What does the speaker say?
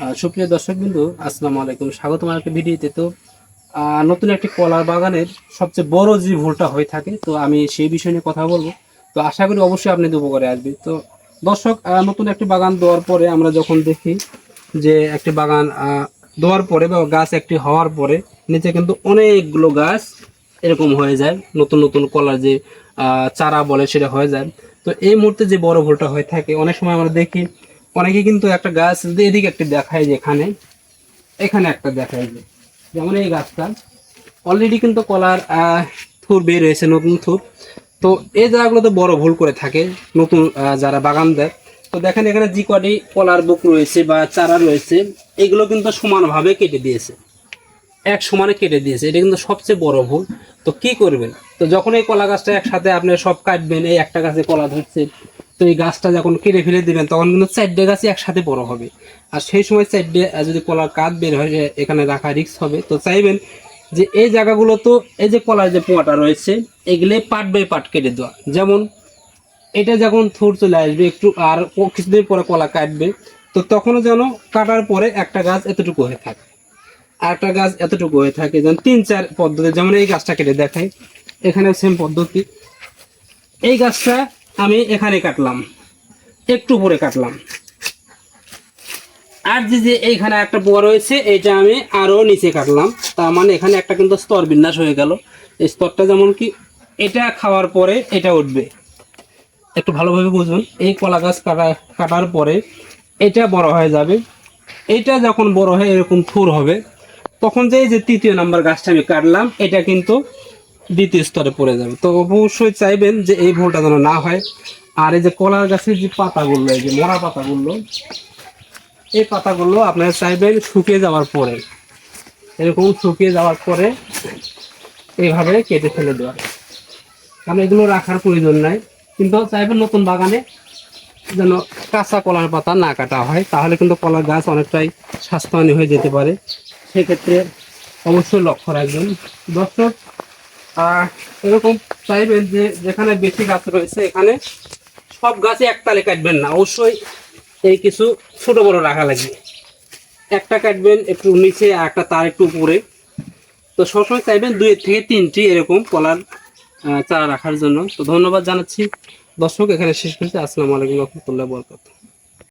সুপ্রিয় দর্শক বিন্দু আসসালামু আলাইকুম। স্বাগত আমার একটা ভিডিওতে। তো নতুন একটি কলার বাগানের সবচেয়ে বড় যে ভুলটা হয়ে থাকে, তো আমি সেই বিষয় নিয়ে কথা বলব। তো আশা করি অবশ্যই আপনি উপকারে আসবে। তো, দর্শক নতুন একটি বাগান দেওয়ার পরে আমরা যখন দেখি যে একটি বাগান দেওয়ার পরে বা গাছ একটি হওয়ার পরে নিচে কিন্তু অনেকগুলো গাছ এরকম হয়ে যায়, নতুন নতুন কলার যে চারা বলে সেটা হয়ে যায়। তো এই মুহূর্তে যে বড় ভুলটা হয়ে থাকে, অনেক সময় আমরা দেখি অনেকে কিন্তু একটা গাছ এদিকে একটি দেখায় যে এখানে এখানে একটা দেখায় যে, যেমন এই গাছটা। অলরেডি কিন্তু কলার থুর বের হয়েছে, নতুন থুর। তো এই জায়গাগুলোতে বড় ভুল করে থাকে নতুন যারা বাগান দেয় তো দেখেন এখানে যে কটি কলার বুক রয়েছে বা চারা রয়েছে, এগুলো কিন্তু সমানভাবে কেটে দিয়েছে। এক সমানে কেটে দিয়েছে। এটা কিন্তু সবচেয়ে বড় ভুল। তো কি করবেন? তো যখন এই কলা গাছটা একসাথে আপনি সব কাটবেন, এই একটা গাছে কলা ধরছে তো এই গাছটা যখন কেটে ফেলে দেবেন, তখন কিন্তু চারটে গাছই একসাথে বড় হবে। আর সেই সময় চারটে যদি কলার কাঠ বের হয় এখানে রাখা রিস্ক হবে, তো চাইবেন যে এই জায়গাগুলো তো এই যে কলার যে পোয়াটা রয়েছে, এগুলো পাট বাই পাট কেটে দেওয়া। যেমন এটা যখন থুর চলে আসবে একটু, আর কিছুদিন পরে কলা কাটবে, তো তখনও যেন কাটার পরে একটা গাছ এতটুকু হয়ে থাকে। আর একটা গাছ এতটুকু হয়ে থাকে যেমন তিন, চার পদ্ধতি, যেমন এই গাছটা কেটে দেখায় এখানে সেম পদ্ধতি। এই গাছটা আমি এখানে কাটলাম। একটু উপরে কাটলাম। আর যে যে এইখানে একটা বড় রয়েছে, এইটা আমি আরও নিচে কাটলাম। তার মানে এখানে একটা কিন্তু স্তর বিন্যাস হয়ে গেল। এই স্তরটা যেমন কি, এটা খাওয়ার পরে এটা উঠবে। একটু ভালোভাবে বুঝুন, এই কলা গাছ কাটা, কাটার পরে এটা বড় হয়ে যাবে। এটা যখন বড় হয়ে এরকম থুর হবে, তখন যে এই যে তৃতীয় নাম্বার গাছটা আমি কাটলাম, এটা কিন্তু দ্বিতীয় স্তরে পড়ে যাবে। তো অবশ্যই চাইবেন যে এই ভুলটা যেন না হয়। আর এই যে কলার গাছের যে পাতাগুলো, এই যে মরা পাতাগুলো, এই পাতাগুলো আপনারা চাইবেন শুকিয়ে যাওয়ার পরে। এরকম শুকিয়ে যাওয়ার পরে এইভাবে কেটে ফেলে দেওয়া। কারণ এগুলো রাখার প্রয়োজন নাই। কিন্তু চাইবেন নতুন বাগানে যেন কাঁচা কলার পাতা না কাটা হয়, তাহলে কিন্তু কলার গাছ অনেকটাই স্বাস্থ্যহানি হয়ে যেতে পারে। সেক্ষেত্রে অবশ্যই লক্ষ্য রাখবেন। দর্শক আহ, এরকম চাইবেন যে যেখানে বেশি গাছ রয়েছে এখানে সব গাছে একতালে কাটবেন না। অবশ্যই এই কিছু ছোট বড় রাখা লাগবে। একটা কাটবেন একটু নিচে আর একটা তার একটু উপরে। তো সবসময় চাইবেন দুই থেকে তিনটি এরকম কলার চারা রাখার জন্য। তো ধন্যবাদ জানাচ্ছি। দর্শক এখানে শেষ করছি। আসসালামু আলাইকুম রহমতুল্লাহ বরকত